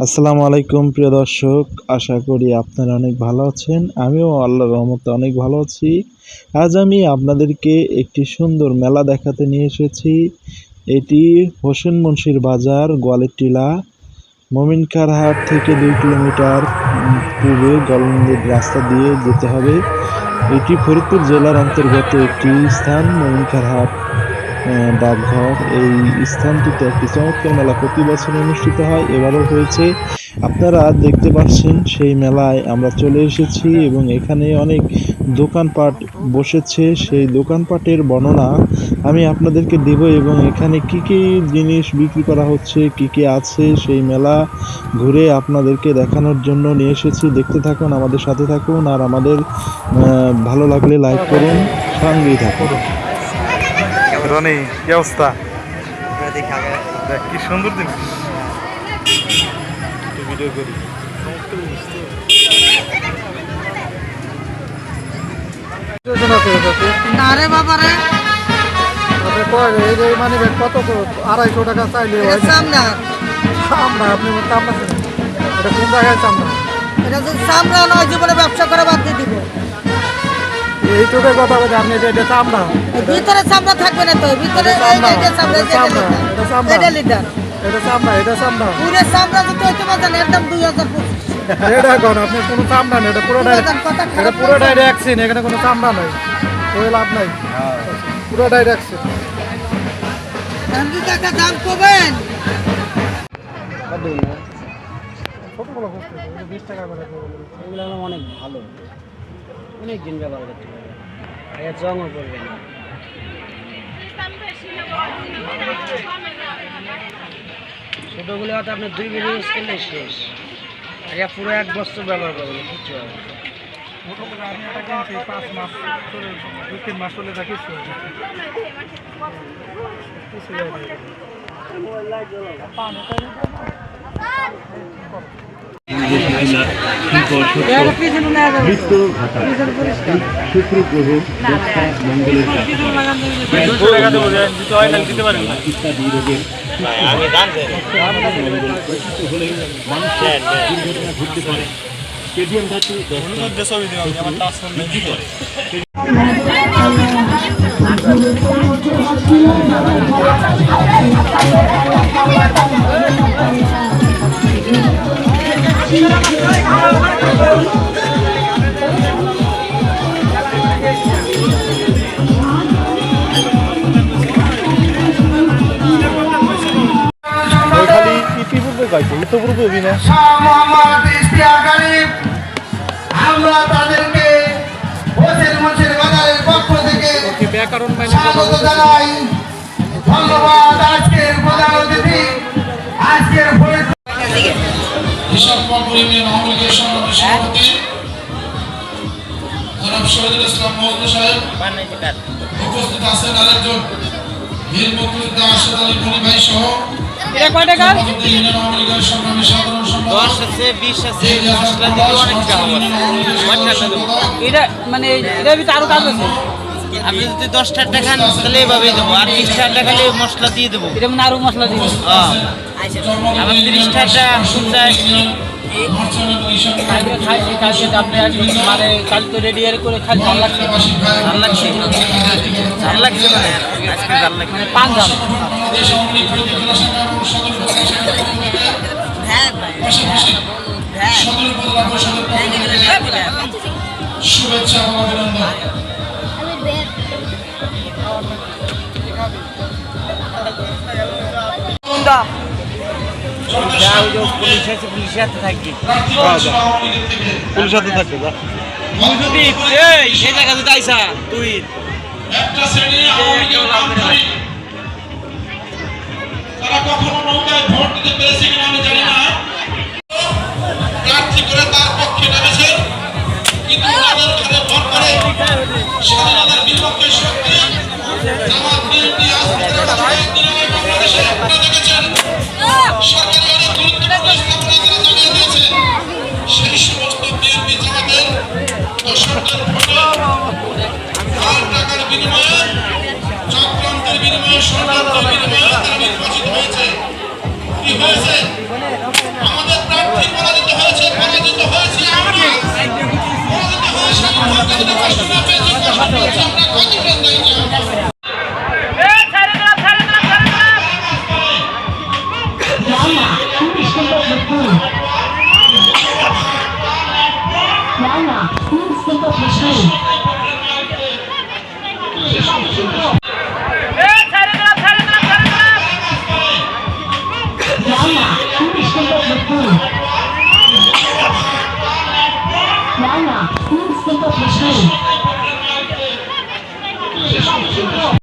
আসসালামু আলাইকুম প্রিয় দর্শক। আশা করি আপনারা অনেক ভালো আছেন। আমিও আল্লাহর রহমতে অনেক ভালো আছি। আজ আমি আপনাদেরকে একটি সুন্দর মেলা দেখাতে নিয়ে এসেছি। এটি হোসেন মুন্সির বাজার গোয়ালের টিলা মমিনকার হাট থেকে দুই কিলোমিটার পূর্বে গলন্দের রাস্তা দিয়ে যেতে হবে। এটি ফরিদপুর জেলার অন্তর্গত একটি স্থান মমিনকার হাট। আহ, ডাকঘর এই স্থানটিতে একটি চমৎকার মেলা প্রতি বছর অনুষ্ঠিত হয়। এবারও হয়েছে। আপনারা দেখতে পাচ্ছেন সেই মেলায় আমরা চলে এসেছি এবং এখানে অনেক দোকানপাট বসেছে। সেই দোকানপাটের বর্ণনা আমি আপনাদেরকে দেব এবং এখানে কি কি জিনিস বিক্রি করা হচ্ছে, কি কি আছে সেই মেলা ঘুরে আপনাদেরকে দেখানোর জন্য নিয়ে এসেছি। দেখতে থাকুন, আমাদের সাথে থাকুন আর আমাদের ভালো লাগলে লাইক করুন, সঙ্গেই থাকুন। রনি কি অবস্থা? দেখ কি সুন্দর জিনিস ভিডিও করি। বাবা রে। মানে কত? আড়াইশো টাকা চাইলে এটা না। সামনা চামড়া আপনি চামড়া এটা কোন জায়গায় চামড়া? এটা যে নয় জীবনে ব্যবসা করে বাদ দিয়ে দিব। এইটুকু কথা আপনি এটা চামড়া। ভিতরে সামনা থাকবে না তো ভিতরে চামড়া, এটা চামড়া, এটা লিটার। এটা চামড়া। এটা চামড়া পুরে হইতে একদম দুই হাজার পঁচিশ। এটা কোন আপনি কোনো চামড়া নেই এটা পুরোটাই এটা পুরোটাই ভ্যাকসিন এখানে কোনো চামড়া নাই। লাভ নাই। পুরোটাই ভ্যাকসিন এখন টাকা দাম কমেন। ছোটগুলো বুঝতে বিশ টাকা করে এগুলো অনেক ভালো। অনেক দিন ব্যবহার করতে আগে জংও পড়বে না। ছোটোগুলো হয়তো আপনি দুই মিনিট ইউজ করলে শেষ। আগে পুরো এক বছর ব্যবহার করবেন কিচ্ছু হবে না। ছোটগুলো আমি এটা কিনছি পাঁচ মাস চলে দুই তিন মাস চলে থাকি কিছু যায় না। দুশো টাকা দেবো ইতো পূর্বে অভিনয় শাহ মোহাম্মদ ইশতিয়াক গালিব আমরা তাদেরকে হোসেন মঞ্চের বাজারের পক্ষ থেকে স্বাগত জানাই। ধন্যবাদ আজকের প্রধান অতিথি আজকের হিসাবপর পরিবার আওয়ামী লীগের সংগ্রামী সভাপতি জনাব শহীদুল ইসলাম মহদু সাহেব। উপস্থিত আছেন আরেকজন বীর মুক্তিযোদ্ধা আশাদ আলী ভাই সহ লীগের সংগ্রামী সাধারণ সম্পাদক আছে বিশ আছে রাজা ইউনিয়ন আওয়ামী লীগের সম্পাদক এটা মানে এটার ভিতরে আরও কাজ আছে? আপনি যদি দশটার টাকা তাহলে এভাবেই দেবো। আর বিশটার টাকা হলে মশলা দিয়ে দেবো। এটা মানে আরও মশলা দিয়ে দেবো। আবার তিরিশটার টাকা মানে কাল তো রেডি করে খাই ভালো লাগছে। ভালো লাগছে? ভালো লাগছে মানে? আজকে শুভেচ্ছা অভিনন্দন। পুলিশ হাতে থাকবে। পুলিশ হাতে থাকবে তুই যদি এই সেই জায়গা যদি আইসা তুই। একটা শ্রেণি আওয়ামী লীগের তারা কখনো নৌকায় ভোট দিতে পেরেছে কিনা আমি জানি Launa, Kunst und Profession.